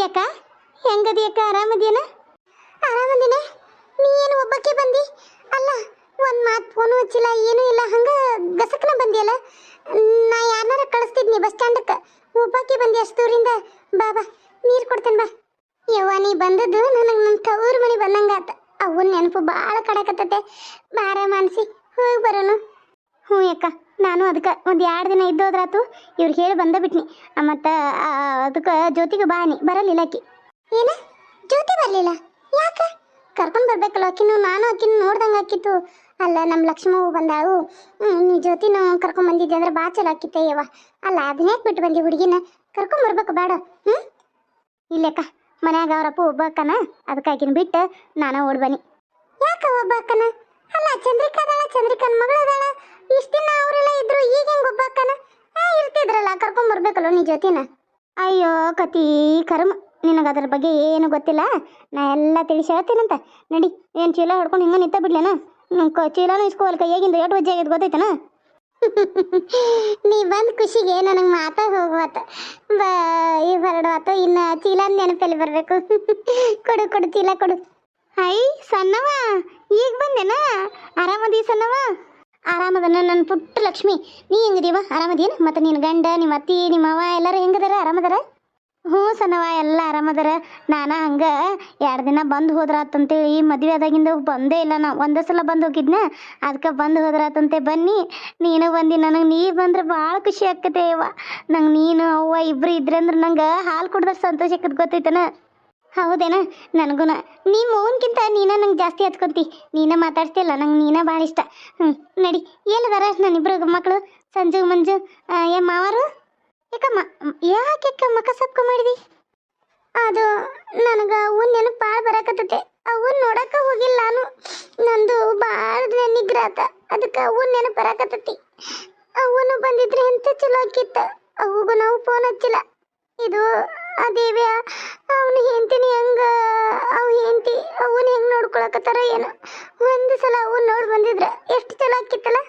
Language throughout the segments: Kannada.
ಯಾಕ ಹೆಂಗದಿ ಅಕ್ಕ ಆರಾಮದೇನ ಆರಾಮದಿನ. ನೀ ಏನು ಒಬ್ಬಕ್ಕೆ ಬಂದಿ? ಅಲ್ಲ, ಒಂದ್ ಮಾತು ಫೋನು ಹಚ್ಚಿಲ್ಲ, ಏನೂ ಇಲ್ಲ, ಹಂಗ ಗಸಕ್ನ ಬಂದಿಯಲ್ಲ? ನಾ ಯಾರನ್ನಾರ ಕಳಿಸ್ತಿದ್ನಿ ಬಸ್ ಸ್ಟ್ಯಾಂಡಕ್ಕೆ ಒಬ್ಬಕ್ಕೆ ಬಂದಿ ಅಷ್ಟು ದೂರಿಂದ? ಬಾ ಬಾ, ನೀರು ಕೊಡ್ತೇನೆ ಬಾ. ಯವ್ವ, ನೀ ಬಂದದ್ದು ನನಗೆ ನನ್ನ ತವ್ರ ಮನೆ ಬಂದಂಗಾತ ಅವನ್ ನೆನಪು ಭಾಳ ಕಡಕತ್ತತೆ ಬಾರ ಮಾನ್ಸಿ, ಹೋಗಿ ಬರೋನು. ಹ್ಞೂ ಅಕ್ಕ. ನಾನು ಅದಕ್ಕೆ ಒಂದು ಎರಡು ದಿನ ಇದ್ದೋದ್ರಾತು ಇವ್ರು ಹೇಳಿ ಬಂದ ಬಿಟ್ನಿ ಮತ್ತು ಅದಕ್ಕೆ ಜ್ಯೋತಿಗೆ ಬಾನಿ ಬರಲಿಲ್ಲ ಆಕಿ. ಏನು? ಜ್ಯೋತಿ ಬರಲಿಲ್ಲ? ಯಾಕೆ? ಕರ್ಕೊಂಡು ಬರ್ಬೇಕಲ್ಲ ಆಕಿನೂ ನಾನು ಆಕಿನ ನೋಡ್ದಂಗೆ ಆಕಿತ್ತು ಅಲ್ಲ ನಮ್ಮ ಲಕ್ಷ್ಮವ್ವ ಬಂದಾಳು. ಹ್ಮ್, ನೀ ಜ್ಯೋತಿನ ಕರ್ಕೊಂಡು ಬಂದಿದ್ದೆ ಅಂದ್ರೆ ಬಾ ಚಲೋ ಆಕಿತ್ತೆ ಯವ್ವ. ಅಲ್ಲ ಅದನ್ನೇ ಬಿಟ್ಟು ಬಂದಿ ಹುಡುಗಿನ? ಕರ್ಕೊಂಡು ಬರ್ಬೇಕು ಬೇಡ. ಹ್ಞೂ ಇಲ್ಲಕ್ಕ ಮನ್ಯಾಗ ಅವರಪ್ಪ ಒಬ್ಬ ಅಕ್ಕನ ಅದಕ್ಕಾಗಿನ ಬಿಟ್ಟು ನಾನು ಓಡ್ಬನಿ ಯಾಕ ಒಬ್ಬ ಅಕ್ಕನ? ಅಲ್ಲ ಚಂದ್ರಿಕಾ ಅದಾಳ ಚಂದ್ರಿಕನ್ ಮಗಳು ಅದಾಳ ಇಷ್ಟ ದಿನ ಅವರೆಲ್ಲ ಇದ್ರು ಈಗ ಹೆಂಗ್ ಒಬ್ಬ ಅಕ್ಕನ? ಇರ್ತಿದ್ರಲ್ಲ ಕರ್ಕೊಂಡ್ ಬರ್ಬೇಕಲ್ಲ ನಿ ಜೊತೆನ? ಅಯ್ಯೋ ಕತಿ ಕರ್ಮ. ನಿನಗೆ ಅದ್ರ ಬಗ್ಗೆ ಏನು ಗೊತ್ತಿಲ್ಲ? ನಾ ಎಲ್ಲ ತಿಳಿಸಿ ಹೇಳ್ತೀನಂತ. ನಡಿ ಏನು ಚೀಲ ಹಿಡ್ಕೊಂಡು ಹಿಂಗೆ ನಿಂತ ಬಿಡ್ಲೇನ? ಚೀಲನೂ ಇಸ್ಕೋವಲ್ ಕೈಯಾಗಿಂದ ಎಷ್ಟು ವಜ್ಜೆ ಆಗಿದ್ದು ಗೊತ್ತೈತನ ನೀ ಬಂದ ಖುಷಿಗೆ ನನಗೆ ಮಾತಾ ಹೋಗುವತ್ತ. ಬಾ ಈ ಹೊರಡುವತ್ತ ಇನ್ನು ಚೀಲ ನೆನಪಲ್ಲಿ ಬರಬೇಕು. ಕೊಡು ಕೊಡು ಚೀಲ ಕೊಡು. ಹೈ ಸಣ್ಣವ? ಈಗ ಬಂದೆನಾ? ಆರಾಮದಿ ಸಣ್ಣವ? ಆರಾಮದನ ನನ್ನ ಪುಟ್ಟ ಲಕ್ಷ್ಮಿ. ನೀ ಹೆಂಗದೀವ? ಆರಾಮದೇನು? ಮತ್ತು ನಿನ್ನ ಗಂಡ, ನಿಮ್ಮ ಅತ್ತಿ, ನಿಮ್ಮ ಅವ ಎಲ್ಲರೂ ಹೆಂಗದಾರ? ಆರಾಮದಾರ? ಹ್ಞೂ ಸನವ ಎಲ್ಲ ಆರಾಮದಾರ. ನಾನು ಹಂಗೆ ಎರಡು ದಿನ ಬಂದು ಹೋದ್ರಾತಂತೇಳಿ ಮದುವೆ ಆದಾಗಿಂದ ಬಂದೇ ಇಲ್ಲ ನಾ ಒಂದೇ ಸಲ ಬಂದು ಹೋಗಿದ್ನ. ಅದಕ್ಕೆ ಬಂದು ಹೋದ್ರಾತಂತೆ ಬನ್ನಿ. ನೀನು ಬಂದಿ, ನನಗೆ ನೀ ಬಂದ್ರೆ ಭಾಳ ಖುಷಿ ಆಕತೆ ಅವ್ವ. ನಂಗೆ ನೀನು ಅವ್ವ ಇಬ್ರು ಇದ್ರೆ ಅಂದ್ರೆ ನಂಗೆ ಹಾಲು ಕುಡ್ದ್ರೆ ಸಂತೋಷ ಆಕತ್ ಗೊತ್ತೈತನ? ಹೌದೇನ? ನನಗೂ ನೀ ಮೌನ್ಕಿಂತ ನೀನ ನಂಗೆ ಜಾಸ್ತಿ ಹತ್ಕೊಂತಿ. ನೀನ ಮಾತಾಡ್ತಿಲ್ಲ ನಂಗೆ ನೀನ ಭಾಳ ಇಷ್ಟ. ಹ್ಞೂ ನಡಿ. ಎಲ್ಲದಾರ ನನ್ನಿಬ್ರು ಮಕ್ಕಳು ಸಂಜು, ಮಂಜು ಏ, ಮಾವರು? ಯಾಕಮ್ಮ ಯಾಕೆ ಮಕ ಸಪ್ಕ ಮಾಡಿದಿ? ಅದು ನನಗೆ ಅವನ್ ನೆನಪು ಭಾಳ ಬರಕತ್ತತೆ. ಅವನ್ ನೋಡಕ್ಕೆ ಹೋಗಿಲ್ಲ ನಾನು. ನಂದು ಭಾಳ ನಿಗ್ರಹತ ಅದಕ್ಕೆ ಅವನ್ ನೆನಪು ಬರಕತ್ತೈತಿ. ಅವನು ಬಂದಿದ್ರೆ ಎಂತ ಚಲೋ ಆಕಿತ್ತ? ಅವಗೂ ನಾವು ಫೋನ್ ಹಚ್ಚಿಲ್ಲ ಇದು ಆ ದೇವ್ಯ ಅವನು ಹೆಂಡ್ತಿನಿ ಹೆಂಗ ಅವ್ ಹೆಂಡ್ತಿ ಅವನ್ ಹೆಂಗ್ ನೋಡ್ಕೊಳಕತ್ತಾರ ಏನೋ ಒಂದು ಸಲ ಅವನ್ ನೋಡಿ ಬಂದಿದ್ರೆ ಎಷ್ಟು ಚಲೋ ಆಕಿತ್ತಲ್ಲ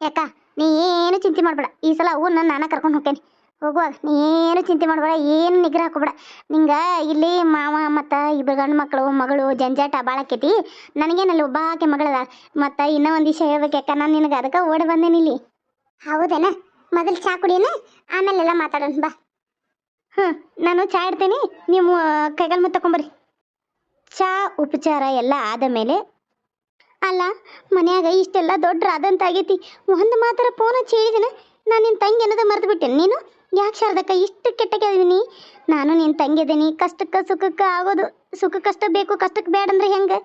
ಯಾಕ ನೀ ಏನು ಚಿಂತೆ ಮಾಡಬೇಡ ಈ ಸಲ ಅವನ್ನ ನಾನು ಕರ್ಕೊಂಡು ಹೋಗ್ತೇನೆ. ಹೋಗುವಾಗ ನೀ ಏನು ಚಿಂತೆ ಮಾಡಬೇಡ ಏನು ನಿಗ್ರಹ ಹಾಕೋಬೇಡ. ನಿಂಗೆ ಇಲ್ಲಿ ಮಾವ ಮತ್ತು ಇಬ್ಬರು ಗಂಡು ಮಕ್ಕಳು ಮಗಳು ಜಂಜಾಟ ಭಾಳ ಆಕೈತಿ. ನನಗೇನಲ್ಲಿ ಒಬ್ಬ ಆಕೆ ಮಗಳದ. ಮತ್ತು ಇನ್ನೂ ಒಂದು ವಿಷಯ ಹೇಳ್ಬೇಕು ಯಾಕ ನಾನು ನಿನಗೆ ಅದಕ್ಕೆ ಓಡಿ ಬಂದೇನಿ ಇಲ್ಲಿ? ಹೌದೇನ? ಮೊದಲು ಚಾ ಕುಡಿಯೇನೆ? ಆಮೇಲೆಲ್ಲ ಮಾತಾಡೋಣ ಬಾ. ಹ್ಞೂ ನಾನು ಚಾ ಇಡ್ತೀನಿ. ನೀವು ಕೈಗಾಲ್ ಮುತ್ತ ತಗೊಂಬರ್ರಿ ಚಾ ಉಪಚಾರ ಎಲ್ಲ ಆದ ಮೇಲೆ ಅಲ್ಲ ಮನ್ಯಾಗ ಇಷ್ಟೆಲ್ಲ ದೊಡ್ಡ ಆಗೈತಿ ಒಂದು ಮಾತ್ರ ಫೋನ್ ಹಚ್ಚಿ ಹೇಳಿದಿನ ನಾನು ನಿನ್ನ ತಂಗಿ ಅನ್ನೋದು ಮರೆತು ಬಿಟ್ಟೇನೆ. ನೀನು? ಯಾಕೆ ಶಾರದಕ್ಕ ಇಷ್ಟು ಕೆಟ್ಟಕ್ಕಿದೀನಿ ನಾನು ನಿನ್ನ ತಂಗಿದ್ದೀನಿ ಕಷ್ಟಕ್ಕೆ ಸುಖಕ್ಕೆ ಆಗೋದು. ಸುಖ ಕಷ್ಟ ಬೇಕು ಕಷ್ಟಕ್ಕೆ ಬೇಡ ಅಂದ್ರೆ ಹೆಂಗೆ?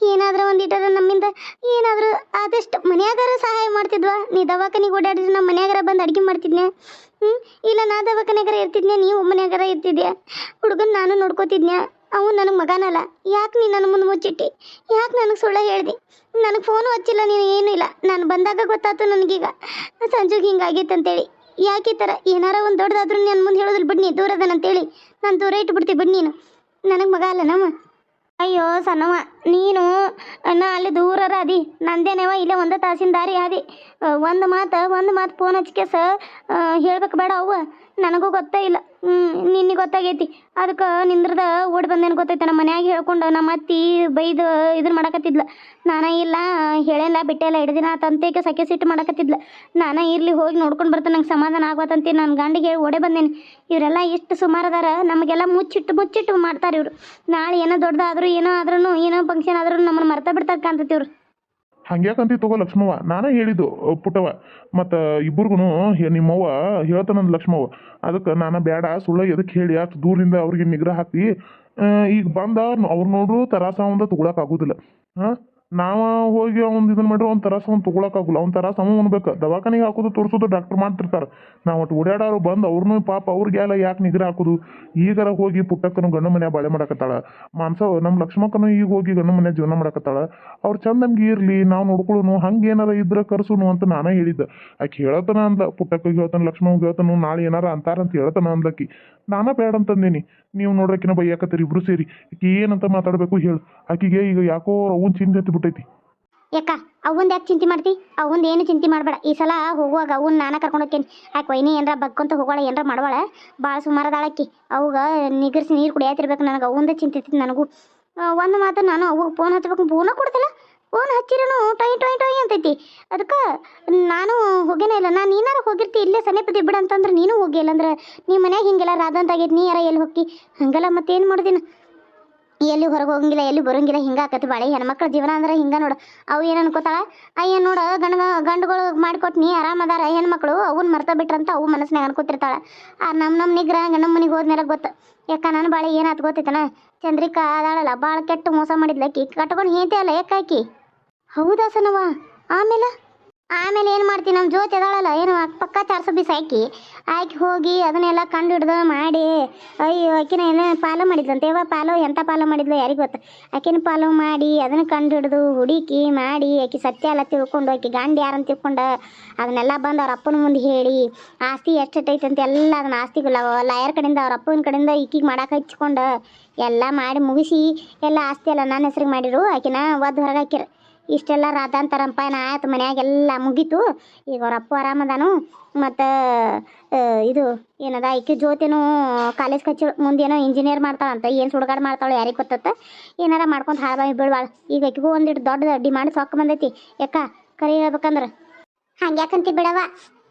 ಏನಾದರೂ ಒಂದಿಟ್ಟರ ನಮ್ಮಿಂದ ಏನಾದರೂ ಆದಷ್ಟು ಮನೆಯಾಗಾರ ಸಹಾಯ ಮಾಡ್ತಿದ್ವಾ? ನೀ ದವಾಖಾನಿಗೆ ಓಡಾಡಿದ್ರೆ ನಮ್ಮ ಮನೆಯಾಗಾರ ಬಂದು ಅಡುಗೆ ಮಾಡ್ತಿದ್ನೆ ಹ್ಞೂ ಇಲ್ಲ ನಾ ದವಾಖಾನೆಗಾರ ಇರ್ತಿದ್ನೆ ನೀವು ಮನೆಯಾಗಾರ ಇರ್ತಿದ್ಯಾ? ಹುಡುಗನ ನಾನು ನೋಡ್ಕೋತಿದ್ನ್ಯಾ? ಅವನು ನನಗೆ ಮಗನಲ್ಲ. ಯಾಕೆ ನೀನು ನನ್ನ ಮುಂದೆ ಮುಚ್ಚಿಟ್ಟಿ? ಯಾಕೆ ನನಗೆ ಸುಳ್ಳ ಹೇಳ್ದಿ? ನನಗೆ ಫೋನು ಹಚ್ಚಿಲ್ಲ ನೀನು, ಏನೂ ಇಲ್ಲ. ನಾನು ಬಂದಾಗ ಗೊತ್ತಾಯ್ತು ನನಗೀಗ. ಸಂಜುಗೆ ಹಿಂಗಾಗೈತೆ ಅಂತೇಳಿ ಯಾಕೆ ಈ ಥರ ಏನಾರ ಒಂದು ದೊಡ್ಡದಾದ್ರೂ ನನ್ನ ಮುಂದೆ ಹೇಳೋದಿಲ್ಲ ಬಿಡ್ನಿ ದೂರ ಅದಾನಂತೇಳಿ ನಾನು ದೂರ ಇಟ್ಬಿಡ್ತೀನಿ ಬಿಡ್ ನೀನು. ನನಗೆ ಮಗ ಅಲ್ಲ ನಮ್ಮ? ಅಯ್ಯೋ ಸಣ್ಣವ ನೀನು, ನಾ ಅಲ್ಲಿ ದೂರರ ಅದಿ ನಂದೇನವ, ಇಲ್ಲೇ ಒಂದೇ ತಾಸಿನ ದಾರಿ ಅದಿ ಒಂದು ಮಾತು ಒಂದು ಮಾತು ಫೋನ್ ಹಚ್ಕೆಸ ಹೇಳ್ಬೇಕು ಬೇಡ ಅವ್ವ. ನನಗೂ ಗೊತ್ತೇ ಇಲ್ಲ. ನಿನ್ನೆ ಗೊತ್ತಾಗೈತಿ. ಅದಕ್ಕೆ ನಿಂದ್ರದ ಓಡಿ ಬಂದೇನು ಗೊತ್ತೈತೆ ನಮ್ಮ ಮನ್ಯಾಗ ಹೇಳ್ಕೊಂಡು ನಮ್ಮ ಅತ್ತಿ ಬೈದು ಇದನ್ನ ಮಾಡಕತ್ತಿದ್ಲ. ನಾನ ಇಲ್ಲ ಹೇಳೇಲ್ಲ ಬಿಟ್ಟೆಲ್ಲ ಎರಡು ದಿನ ತಂತೇಕೆ ಸಕೆ ಸಿಟ್ಟು ಮಾಡಕತ್ತಿದ್ಲ. ನಾನ ಇರ್ಲಿ, ಹೋಗಿ ನೋಡ್ಕೊಂಡು ಬರ್ತಾನೆ ನಂಗೆ ಸಮಾಧಾನ ಆಗ್ವತ್ತಂತ ನನ್ನ ಗಂಡಿಗೆ ಹೇಳಿ ಓಡೇ ಬಂದೇನಿ. ಇವರೆಲ್ಲ ಇಷ್ಟು ಸುಮಾರದಾರ ನಮಗೆಲ್ಲ ಮುಚ್ಚಿಟ್ಟು ಮುಚ್ಚಿಟ್ಟು ಮಾಡ್ತಾರೆ ಇವರು. ನಾಳೆ ಏನೋ ದೊಡ್ಡದಾದ್ರೂ, ಏನೋ ಆದ್ರೂ ಏನೋ ಫಂಕ್ಷನ್ ಆದ್ರೂ ನಮ್ಮನ್ನು ಮರ್ತಾ ಬಿಡ್ತಾರೆ ಕಾಣ್ತೈತಿ ಇವ್ರು. ಹಂಗ್ಯಾಕಂತಿ ತಗೋ ಲಕ್ಷ್ಮವ್ವ. ನಾನೇ ಹೇಳಿದ್ದು ಪುಟವ ಮತ್ತು ಇಬ್ಬರಿಗೂ ನಿಮ್ಮವ್ವ ಹೇಳ್ತಾನಂದ್ ಲಕ್ಷ್ಮವ್ವ. ಅದಕ್ಕೆ ನಾನು ಬೇಡ ಸುಳ್ಳು ಎದಕ್ಕೆ ಹೇಳಿ, ಅಷ್ಟು ದೂರಿಂದ ಅವ್ರಿಗೆ ನಿಗ್ರಹ ಹಾಕಿ ಈಗ ಬಂದ ಅವ್ರು ನೋಡ್ರು ತರಾಸ ಒಂದ ತಗೊಳಕ್ ಆಗೋದಿಲ್ಲ. ಹಾಂ? ನಾವು ಹೋಗಿ ಅವ್ನ ಇದನ್ನ ಮಾಡ್ರೆ ಅವ್ನ ತರಸ ಅವ್ನು ತಗೊಳಕಾಗಲ್ಲ ಅವ್ನ ತರಾಸ ಅವ ಉಣ್ಬೇಕು. ದವಾಖಾನಿಗೆ ಹಾಕೋದು ತೋರ್ಸೋದು ಡಾಕ್ಟರ್ ಮಾಡ್ತಿರ್ತಾರೆ. ನಾವು ಒಟ್ಟು ಓಡಾಡೋರು ಬಂದು ಅವ್ರನ್ನೂ ಪಾಪ ಅವ್ರಿಗೆಲ್ಲ ಯಾಕೆ ನಿದ್ರೆ ಹಾಕೋದು? ಈಗಾರ ಹೋಗಿ ಪುಟ್ಟಕ್ಕನು ಗಂಡ ಮನೆ ಬಾಳೆ ಮಾಡಕತ್ತಾಳ. ಮಾನ್ಸ ನಮ್ಮ ಲಕ್ಷ್ಮಕ್ಕನು ಈಗ ಹೋಗಿ ಗಂಡ ಮನೆ ಜೀವನ ಮಾಡಕತ್ತಾಳ. ಅವ್ರು ಚಂದ ನಮ್ಗೆ ಇರಲಿ, ನಾವು ನೋಡ್ಕೊಳ್ಳೋನು ಹಂಗೆ ಏನಾರ ಇದ್ರೆ ಕರ್ಸುನು ಅಂತ ನಾನೇ ಹೇಳಿದ್ದೆ. ಆಕೆ ಹೇಳತನ ಅಂದ ಪುಟ್ಟಕ್ಕಗೆ ಹೇಳ್ತಾನೆ, ಲಕ್ಷ್ಮವ್ಗೆ ಹೇಳ್ತಾನು, ನಾಳೆ ಏನಾರ ಅಂತಾರಂತ ಹೇಳ್ತಾನ ಅಂದಕ್ಕಿ ನಾನೇ ಬೇಡ ಅಂತಂದೇನಿ ನೀವು ನೋಡ್ರಕಿನ ಬೈಯಾಕತ್ತೀರಿ, ಇಬ್ರು ಸೇರಿ. ಆಕಿ ಏನಂತ ಮಾತಾಡಬೇಕು ಹೇಳು. ಆಕಿಗೆ ಈಗ ಯಾಕೋ ಅವನ್ ಚಿಂತೆ ಎತ್ತಿ ಬಿಟ್ಟೈತಿ. ಯಾಕ? ಅವಂದು ಯಾಕೆ ಚಿಂತೆ ಮಾಡ್ತಿ? ಅವಂದು ಏನು ಚಿಂತೆ ಮಾಡಬೇಡ. ಈ ಸಲ ಹೋಗುವಾಗ ಅವ್ನ ನಾನ ಕರ್ಕೊಂಡು ಹೋಗ್ತೀನಿ. ಯಾಕೆ ವೈನಿ ಏನಾರ ಬಗ್ಕೊಂತ ಹೋಗೋಳ ಏನಾರ ಮಾಡವಾಳ ಭಾಳ ಸುಮಾರದಾಳಕ್ಕಿ ಅವಾಗ ನಿಗರ್ಸಿ ನೀರು ಕುಡಿಯಾತಿರ್ಬೇಕು ನನಗೆ. ಅವಂದ ಚಿಂತೆ ಇರ್ತೈತಿ ನನಗೂ. ಒಂದು ಮಾತು ನಾನು ಅವಾಗ ಫೋನ್ ಹಚ್ಬೇಕು ಫೋನ ಕೊಡ್ತಿಲ್ಲ. ಫೋನ್ ಹಚ್ಚಿರನು ಟೊಯ್ ಟೊಯ್ ಟೊಯ್ ಅಂತೈತಿ. ಅದಕ್ಕೆ ನಾನು ಹೋಗೇನೇ ಇಲ್ಲ. ನಾನು ಏನಾರ ಹೋಗಿರ್ತಿ, ಇಲ್ಲೇ ಸನೇಪದಿ ಬಿಡ ಅಂತಂದ್ರೆ ನೀನು ಹೋಗಿಲ್ಲ ಅಂದ್ರೆ ನಿಮ್ಮ ಮನ್ಯಾಗ ಹಿಂಗೆಲ್ಲ ರಾದಂತಾಗೈತಿ ನೀ ಯಾರ ಎಲ್ಲಿ ಹೋಗಿ ಹಂಗಲ್ಲ ಮತ್ತೇನು ಮಾಡ್ದಿನ? ಎಲ್ಲಿ ಹೊರಗೆ ಹೋಗಂಗಿಲ್ಲ, ಎಲ್ಲಿ ಬರೋಂಗಿಲ್ಲ, ಹಿಂಗೆ ಆಕತಿ ಬಾಳೆ. ಹೆಣ್ಮಕ್ಳ ಜೀವನ ಅಂದ್ರೆ ಹಿಂಗೆ ನೋಡು. ಅವು ಏನು ಅನ್ಕೋತಾಳ? ಅಯ್ಯ ನೋಡ ಗಂಡ ಗಂಡುಗಳು ಮಾಡ್ಕೊಟ್ ನೀ ಆರಾಮದಾರ ಹೆಣ್ಮಕ್ಳು ಅವನ್ನ ಮರ್ತ ಬಿಟ್ರಂತ ಅವು ಮನಸ್ಸಿನಾಗ ಅನ್ಕೋತಿರ್ತಾಳೆ. ಆ ನಮ್ಮ ನಮ್ಮ ನಿಗ್ರ ಗಣ್ಣ ಮನೆಗೆ ಹೋದ್ಮೇಲೆ ಗೊತ್ತು. ಯಾಕ ನಾನು ಬಾಳೆ ಏನಾತ್ ಗೊತ್ತೈತನ? ಚಂದ್ರಿಕಾ ಅದಾಳಲ್ಲ ಭಾಳ ಕೆಟ್ಟ ಮೋಸ ಮಾಡಿದ್ಲ ಕಿಕ್ ಕಟ್ಕೊಂಡು ಹೇಂತೆ ಅಲ್ಲ ಯಾಕಾಕಿ ಹೌದಾ ಸನವ ಆಮೇಲೆ? ಆಮೇಲೆ ಏನು ಮಾಡ್ತೀನಿ ನಮ್ಮ ಜೋತಿ ಅದಾಳಲ್ಲ, ಏನು ಪಕ್ಕ ಚಾರ್ಸು ಬೀಸ್ ಹಾಕಿ ಹಾಕಿ ಹೋಗಿ ಅದನ್ನೆಲ್ಲ ಕಂಡು ಹಿಡ್ದು ಮಾಡಿ, ಅಯ್ಯೋ, ಆಕಿನ ಏನೋ ಪಾಲು ಮಾಡಿದ್ಲಂತೆ? ಯಾವ ಪಾಲೋ? ಎಂಥ ಪಾಲು ಮಾಡಿದ್ಲು ಯಾರಿಗೆ ಗೊತ್ತು? ಆಕಿನ ಪಾಲೋ ಮಾಡಿ, ಅದನ್ನ ಕಂಡು ಹಿಡ್ದು ಹುಡುಕಿ ಮಾಡಿ, ಆಕಿ ಸತ್ಯ ಎಲ್ಲ ತಿಳ್ಕೊಂಡು, ಆಕಿ ಗಂಡ ಯಾರಂತ ತಿಳ್ಕೊಂಡು, ಅದನ್ನೆಲ್ಲ ಬಂದು ಅವ್ರ ಅಪ್ಪನ ಮುಂದೆ ಹೇಳಿ, ಆಸ್ತಿ ಎಷ್ಟೈತೆ ಅಂತ ಎಲ್ಲ ಅದನ್ನ ಆಸ್ತಿ ಲಾಯರ್ ಕಡೆಯಿಂದ, ಅವ್ರ ಅಪ್ಪನ ಕಡೆಯಿಂದ ಈಕಿಗೆ ಮಾಡಕ್ಕೆ ಹಚ್ಕೊಂಡು ಎಲ್ಲ ಮಾಡಿ ಮುಗಿಸಿ, ಎಲ್ಲ ಆಸ್ತಿ ಎಲ್ಲ ನನ್ನ ಹೆಸ್ರಿಗೆ ಮಾಡಿರು, ಆಕಿನ ಒದ್ದು ಹೊರಗೆ ಹಾಕಿರು ಇಷ್ಟೆಲ್ಲ ರಾತಾಂತರಂಪ ನಾ ಆಯ್ತು, ಮನ್ಯಾಗೆಲ್ಲ ಮುಗೀತು. ಈಗ ಅವ್ರ ಅಪ್ಪ ಆರಾಮದಾನು ಮತ್ತು ಇದು ಏನದ ಈಕೆ ಜ್ಯೋತಿನೂ ಕಾಲೇಜ್ ಕಚ್ಚಿ ಮುಂದೇನೋ ಇಂಜಿನಿಯರ್ ಮಾಡ್ತಾಳಂತ, ಏನು ಸುಡುಗಾಡು ಮಾಡ್ತಾಳೆ ಯಾರಿಗೆ ಗೊತ್ತತ್ತ? ಏನಾರ ಮಾಡ್ಕೊಂತ ಹಾಳು ಬೀಳ್ಬಾಳ. ಈಗ ಆಕಿಗೂ ಒಂದಿಟ್ಟು ದೊಡ್ಡ ಡಿಮಾಂಡ್ ಸೊಕ್ಕ ಬಂದೈತಿ. ಯಾಕ? ಕರಿ ಹೇಳ್ಬೇಕಂದ್ರೆ. ಹಂಗ್ಯಾಕಂತಿ ಬಿಡವ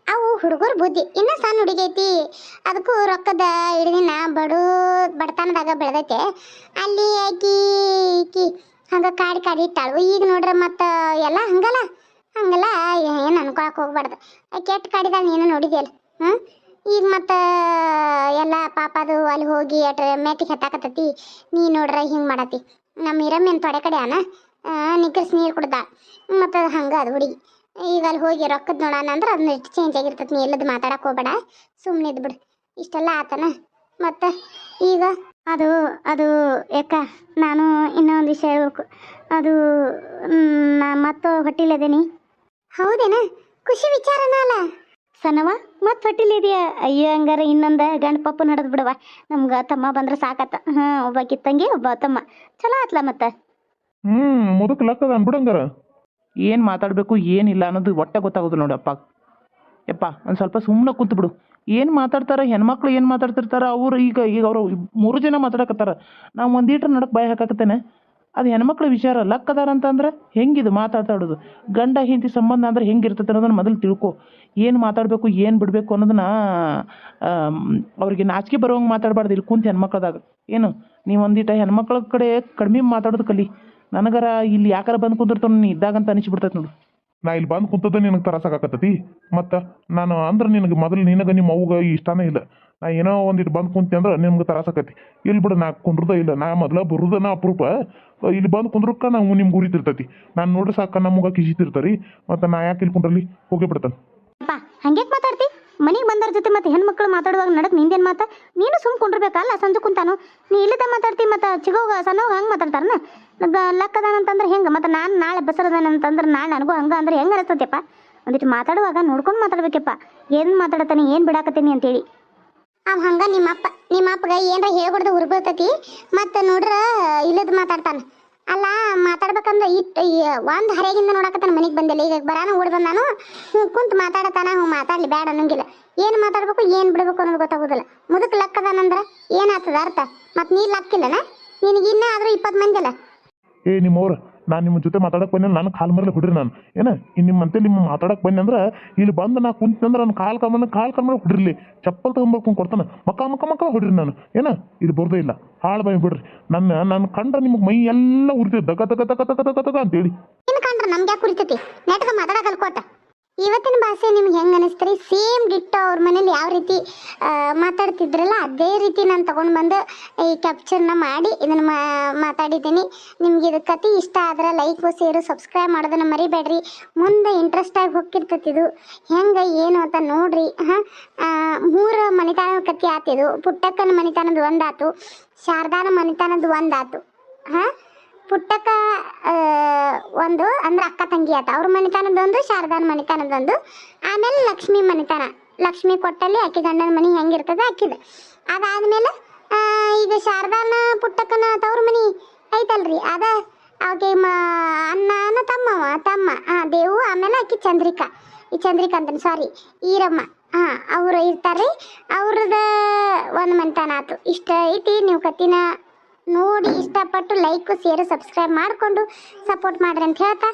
ಅವು ಹುಡುಗರು ಬುದ್ಧಿ, ಇನ್ನೂ ಸಣ್ಣ ಹುಡುಗೈತಿ. ಅದಕ್ಕೂ ರೊಕ್ಕದ ಹಿಡಿದಿನ ಬಡೂ ಬಡತನದಾಗ ಬೆಳೆದೈತೆ. ಅಲ್ಲಿ ಆಕಿ ಹಂಗ ಕಾಡಿ ಕಾಡಿ ಇಟ್ಟಾಳು. ಈಗ ನೋಡ್ರ ಮತ್ತೆ ಎಲ್ಲ ಹಂಗಲ್ಲ. ಹಂಗಲ್ಲ, ಏನು ಅನ್ಕೊಳಕ್ ಹೋಗ್ಬಾರ್ದು. ಕೆಟ್ಟ ಕಾಡಿದಾಗ ನೀನು ನೋಡಿದ್ಯಲ್ಲ ಹ್ಞೂ ಈಗ ಮತ್ತೆ ಎಲ್ಲ ಪಾಪ ಅದು ಅಲ್ಲಿ ಹೋಗಿ ಅಟ್ ಮೇಟಿಗೆ ಹತ್ತಾಕತ್ತತಿ. ನೀ ನೋಡ್ರ ಹಿಂಗೆ ಮಾಡತಿ. ನಮ್ಮ ಇರಮ್ಮೇನು ತೊಡೆ ಕಡೆ ಅನ? ನಿಕ್ಕರ್ಸ್ ನೀರು ಕುಡ್ದ. ಮತ್ತು ಹಂಗೆ ಅದು ಹುಡುಗಿ. ಈಗ ಅಲ್ಲಿ ಹೋಗಿ ರೊಕ್ಕದ ನೋಡೋಣ ಅಂದ್ರೆ ಅದನ್ನ ಎಷ್ಟು ಚೇಂಜ್ ಆಗಿರ್ತೈತಿ. ನೀ ಎಲ್ಲದು ಮಾತಾಡಕ್ಕೆ ಹೋಗ್ಬೇಡ. ಸುಮ್ಮನೆ ಇದ್ಬಿಡು ಇಷ್ಟೆಲ್ಲ ಆತನ? ಮತ್ತು ಈಗ? ಅದು ಅದು ಯಾಕ? ನಾನು ಇನ್ನೊಂದು ವಿಷಯ ಹೇಳ್ಬೇಕು. ಅದು ನಾ ಮತ್ತೆ ಹೊಟ್ಟಿಲಿದ್ದೀನಿ ಹೌದೇನ? ಖುಷಿ ವಿಚಾರನ ಅಲ್ಲ? ಸನವ ಮತ್ತೆ ಹೊಟ್ಟಿಲಿದೆಯಾ ಅಯ್ಯೋ ಹಂಗಾರ ಇನ್ನೊಂದು ಗಂಡ ಪಪ್ಪ ನಡೆದು ಬಿಡವ ನಮ್ಗೆ ತಮ್ಮ ಬಂದ್ರೆ ಸಾಕತ್ತ ಹ್ಞೂ ಒಬ್ಬ ಕಿತ್ತಂಗಿ ಒಬ್ಬ ತಮ್ಮ. ಚಲೋ ಆತ್ಲ ಮತ್ತೆ? ಹ್ಞೂ ಮುದುಕ್ ಲಕ್ಕದ ಅನ್ಬಿಡಂಗಾರ ಏನು ಮಾತಾಡಬೇಕು ಏನಿಲ್ಲ ಅನ್ನೋದು ಒಟ್ಟೆ ಗೊತ್ತಾಗೋದು ನೋಡಪ್ಪ ಯಪ್ಪ ಒಂದು ಸ್ವಲ್ಪ ಸುಮ್ಮನೆ ಕೂತು ಬಿಡು. ಏನು ಮಾತಾಡ್ತಾರೆ, ಹೆಣ್ಮಕ್ಳು ಏನು ಮಾತಾಡ್ತಿರ್ತಾರೆ, ಅವ್ರು ಈಗ ಈಗ ಅವರು ಮೂರು ಜನ ಮಾತಾಡಕತ್ತಾರ. ನಾವು ಒಂದೀಟ್ರ ನಡಕ್ಕೆ ಬಾಯಿ ಹಾಕಕತ್ತೇನೆ. ಅದು ಹೆಣ್ಮಕ್ಳ ವಿಚಾರ ಲಕ್ಕದಾರ ಅಂತಂದ್ರೆ ಹೆಂಗಿದು ಮಾತಾಡ್ತಾಡೋದು? ಗಂಡ ಹೆಂಡತಿ ಸಂಬಂಧ ಅಂದ್ರೆ ಹೆಂಗಿರ್ತೈತೆ ಅನ್ನೋದನ್ನ ಮೊದಲು ತಿಳ್ಕೊ. ಏನು ಮಾತಾಡಬೇಕು, ಏನು ಬಿಡಬೇಕು ಅನ್ನೋದನ್ನ ಅವ್ರಿಗೆ ನಾಚಿಕೆ ಬರೋಂಗೆ ಮಾತಾಡಬಾರ್ದು ಇಲ್ಲಿ ಕುಂತ ಹೆಣ್ಮಕ್ಳದಾಗ. ಏನು, ನೀವು ಒಂದಿಟ ಹೆಣ್ಮಕ್ಳ ಕಡೆ ಕಡಿಮೆ ಮಾತಾಡೋದು ಕಲಿ. ನನಗರ ಇಲ್ಲಿ ಯಾಕಾರ ಬಂದು ಕುಂದಿರ್ತಾನ ನೀ ಇದ್ದಾಗಂತ ಅನಿಸ್ಬಿಡ್ತೈತೆ ನೋಡು. ನಾ ಇಲ್ಲಿ ಬಂದು ಕುಂತದ ನಿನಗೆ ತರಸಾಕತ್ತತಿ ಮತ್ತು ನಾನು ಅಂದ್ರೆ ನಿನಗೆ ಮೊದಲು ನಿನಗೆ ನಿಮ್ಮ ಅವ್ಗ ಇಷ್ಟನೇ ಇಲ್ಲ. ನಾ ಏನೋ ಒಂದಿಟ್ಟು ಬಂದು ಕುಂತಿ ಅಂದ್ರೆ ನಿಮ್ಗೆ ತರಸಾಕತಿ ಇಲ್ಲಿ ಬಿಡು, ನಾ ಕುಂದ್ರದ ಇಲ್ಲ. ನಾ ಮೊದಲ ನಾ ಅಪರೂಪ. ಇಲ್ಲಿ ಬಂದು ಕುಂದ್ರಕ್ಕ ನಾವು ನಿಮ್ಗೆ ಉರಿತಿರ್ತೈತಿ ನಾನು ನೋಡ್ರಿ ಸಾಕ ನಮ್ಗೆ ಕಿಸಿತಿರ್ತಾರಿ ಮತ್ತು ನಾ ಯಾಕೆ ಇಲ್ಲಿ ಕುಂಡ್ರಲ್ಲಿ ಹೋಗಿ ಬಿಡ್ತಾನೆ. ಅಪ್ಪ, ಹಂಗ್ಯಾಕೆ ಮಾತಾಡ್ತಿ? ಮನೆಗೆ ಬಂದರ ಜೊತೆ ಮತ್ತೆ ಹೆಣ್ಮಕ್ಳು ಮಾತಾಡುವಾಗ ನಡಕ್ ನಿಂದೇನು ಮಾತಾ? ನೀನು ಸುಮ್ ಕುಂಡ್ರಬೇಕಲ್ಲ ಸಂಜೆ ಕುಂತಾನು? ನೀ ಇಲ್ಲದ ಮಾತಾಡ್ತಿ ಮತ್ತೆ ಚಿಗೋಗ ಸಣ್ಣವಾಗ ಹಂಗೆ ಮಾತಾಡ್ತಾರನ? ಲಕ್ಕದಾನಂತಂದ್ರೆ ಹೆಂಗೆ? ಮತ್ತೆ ನಾನು ನಾಳೆ ಬಸರದಾನ ಅಂತಂದ್ರೆ ನಾಳೆ ನನಗೂ ಹಂಗೆ ಅಂದ್ರೆ ಹೆಂಗೆ ಅನಿಸ್ತೈತೆಪ್ಪ? ಒಂದಿಟ್ಟು ಮಾತಾಡುವಾಗ ನೋಡ್ಕೊಂಡು ಮಾತಾಡ್ಬೇಕಪ್ಪ. ಏನು ಮಾತಾಡತಾನೆ ಏನು ಬಿಡಾಕತ್ತೀನಿ ಅಂತೇಳಿ. ಅವ್ ಹಂಗ ನಿಮ್ಮಪ್ಪ, ನಿಮ್ಮಪ್ಪಗ ಏನ್ರ ಹೇಳ್ಕೊಡ್ದು ಉರ್ಬರ್ತೈತಿ ಮತ್ತೆ ನೋಡ್ರ ಇಲ್ಲದ ಮಾತಾಡ್ತಾನ. ಅಲ್ಲ ಮಾತಾಡ್ಬೇಕಂದ್ರೆ ಇಟ್ ಒಂದು ಹರೆಗಿಂದ ನೋಡಕತ್ತಾನ ಮನೆಗೆ ಬಂದಿಲ್ಲ ಈಗ ಬರಾನ ಓಡ್ ಬಂದಾನು ಹ್ಞೂ ಕುಂತು ಮಾತಾಡತಾನ ಹ್ಞೂ ಮಾತಾಡ್ಲಿ ಬೇಡ ಅನ್ನಂಗಿಲ್ಲ. ಏನು ಮಾತಾಡ್ಬೇಕು, ಏನು ಬಿಡ್ಬೇಕು ಅನ್ನೋದು ಗೊತ್ತಾಗೋದಿಲ್ಲ. ಮುದಕ್ ಲಕ್ಕದಾನಂದ್ರೆ ಏನಾಗ್ತದ ಅರ್ಥ? ಮತ್ತು ನೀ ಲಕ್ಕಿಲ್ಲನ ನಿನಗೆ ಆದರೂ ಆದ್ರೂ ಇಪ್ಪತ್ತು ಮಂದಿ ಅಲ್ಲ ಏ, ನಿಮ್ಮವ್ರು, ನಾನು ನಿಮ್ಮ ಜೊತೆ ಮಾತಾಡಕ್ಕೆ ಬಂದೆ ನನ್ನ ಕಾಲು ಮರಲಿ ಹುಡ್ರಿ ನಾನು. ಏನ? ಇನ್ನು ನಿಮ್ಮ ಮಂತೆ ನಿಮ್ಮ ಮಾತಾಡಕ್ಕೆ ಬಂದೆ ಅಂದ್ರೆ ಇಲ್ಲಿ ಬಂದು ನಾ ಕುಂತಂದ್ರೆ ನನ್ನ ಕಾಲು ಕಮ್ಮನ ಕಾಲು ಕಮ್ಮನ ಹುಡ್ರಿ ಚಪ್ಪಲ್ ತಗೊಂಬರ್ಕೊಂಡು ಕೊಡ್ತಾನೆ. ಮಕ್ಕ ಮಕ್ಕ ಮಕ್ಕ ಹೊಡ್ರಿ ನಾನು. ಏನ? ಇದು ಬರ್ದೇ ಇಲ್ಲ. ಹಾಳು ಬಾಯಿ ಬಿಡ್ರಿ. ನನ್ನ ನನ್ನ ಕಂಡ್ರೆ ನಿಮಗೆ ಮೈ ಎಲ್ಲ ಉರಿತೈತೆ. ದಗ ದಗ ದಗ ದಗ ದಗ ದಗ ಅಂತೇಳಿ. ನಿಮ್ಮ ಕಂಡ್ರೆ ನಮ್ಗೆ ಕುರಿತೈತಿ ನೆಟ್ಗ ಕಲ್ಕೋಟ ಇವತ್ತಿನ ಭಾಷೆ ನಿಮ್ಗೆ ಹೆಂಗೆ ಅನಿಸ್ತ್ರಿ? ಸೇಮ್ ಡಿಟ್ಟೋ ಅವ್ರ ಮನೇಲಿ ಯಾವ ರೀತಿ ಮಾತಾಡ್ತಿದ್ರಲ್ಲ, ಅದೇ ರೀತಿ ನಾನು ತಗೊಂಡು ಬಂದು ಈ ಕ್ಯಾಪ್ಚರ್ನ ಮಾಡಿ ಇದನ್ನು ಮಾತಾಡಿದ್ದೀನಿ. ನಿಮ್ಗೆ ಇದು ಕತೆ ಇಷ್ಟ ಆದ್ರೆ ಲೈಕ್ ಸೇರು ಸಬ್ಸ್ಕ್ರೈಬ್ ಮಾಡೋದನ್ನ ಮರಿಬೇಡ್ರಿ. ಮುಂದೆ ಇಂಟ್ರೆಸ್ಟ್ ಆಗಿ ಹೋಗಿರ್ತೈತಿ ಇದು. ಹೆಂಗೆ, ಏನು ಅಂತ ನೋಡ್ರಿ. ಹಾಂ ಮೂರು ಮನಿತಾನದ ಕತೆ ಆತಿದು ಪುಟ್ಟಕ್ಕನ ಮನಿತಾನದ ಒಂದಾತು. ಶಾರದಾನ ಮನಿತಾನದ ಒಂದಾತು. ಹಾಂ? ಪುಟ್ಟಕ ಒಂದು, ಅಂದ್ರೆ ಅಕ್ಕ ತಂಗಿ ಆತ. ಅವ್ರ ಮನೆತನದೊಂದು, ಶಾರದಾನ ಮನೆತನದೊಂದು. ಆಮೇಲೆ ಲಕ್ಷ್ಮಿ ಮನೆತನ. ಲಕ್ಷ್ಮಿ ಕೊಟ್ಟಲ್ಲಿ ಅಕ್ಕಿ ಗಂಡನ ಮನೆ ಹೆಂಗಿರ್ತದೆ ಅಕ್ಕಿದ. ಅದಾದ್ಮೇಲೆ ಈಗ ಶಾರದಾನ ಪುಟ್ಟಕ್ಕನ ತವ್ರ ಮನಿ ಐತಲ್ರಿ. ಅದ ಅವಕ್ಕೆ ಮ ಅಣ್ಣನ ತಮ್ಮ ತಮ್ಮ ಹಾಂ ದೇವು, ಆಮೇಲೆ ಅಕ್ಕಿ ಚಂದ್ರಿಕಾ. ಈ ಚಂದ್ರಿಕಾ ಅಂತನ ಸಾರಿ ಈರಮ್ಮ. ಹಾಂ ಅವರು ಇರ್ತಾರೆ ಅವ್ರದ ಒಂದು ಮನೆತನ ಆತು. ಇಷ್ಟ ಐತಿ, ನೀವು ಕತ್ತಿನ ನೋಡಿ ಇಷ್ಟಪಟ್ಟು ಲೈಕು ಶೇರು ಸಬ್ಸ್ಕ್ರೈಬ್ ಮಾಡಿಕೊಂಡು ಸಪೋರ್ಟ್ ಮಾಡ್ರಿ ಅಂತ ಹೇಳ್ತಾ.